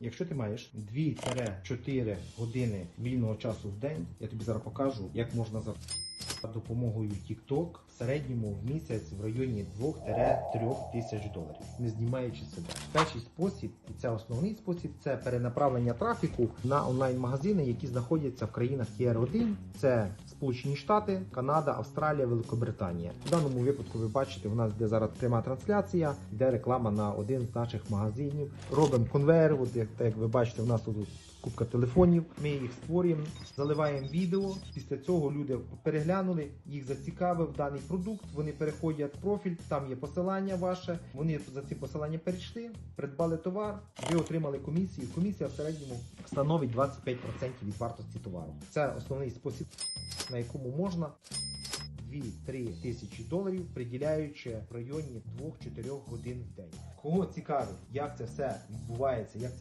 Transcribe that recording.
Якщо ти маєш 2-4 години вільного часу в день, я тобі зараз покажу, як можна за за допомогою TikTok в середньому в місяць в районі 2-3 тисяч доларів, не знімаючи себе. Перший спосіб, і це основний спосіб, це перенаправлення трафіку на онлайн-магазини, які знаходяться в країнах Тір 1 Це Сполучені Штати, Канада, Австралія, Великобританія. В даному випадку ви бачите, у нас де зараз пряма трансляція, йде реклама на один з наших магазинів. Робимо конвейер. Як, як ви бачите, у нас тут купка телефонів. Ми їх створюємо, заливаємо відео. Після цього люди переглянули, їх зацікавив даний продукт. Вони переходять профіль, там є посилання ваше. Вони за ці посилання перейшли, придбали товар, ви отримали комісію. Комісія в середньому становить 25% від вартості товару. Це основний спосіб, на якому можна 2-3 тисячі доларів, приділяючи в районі 2-4 годин в день. Кого цікавить, як це все відбувається, як це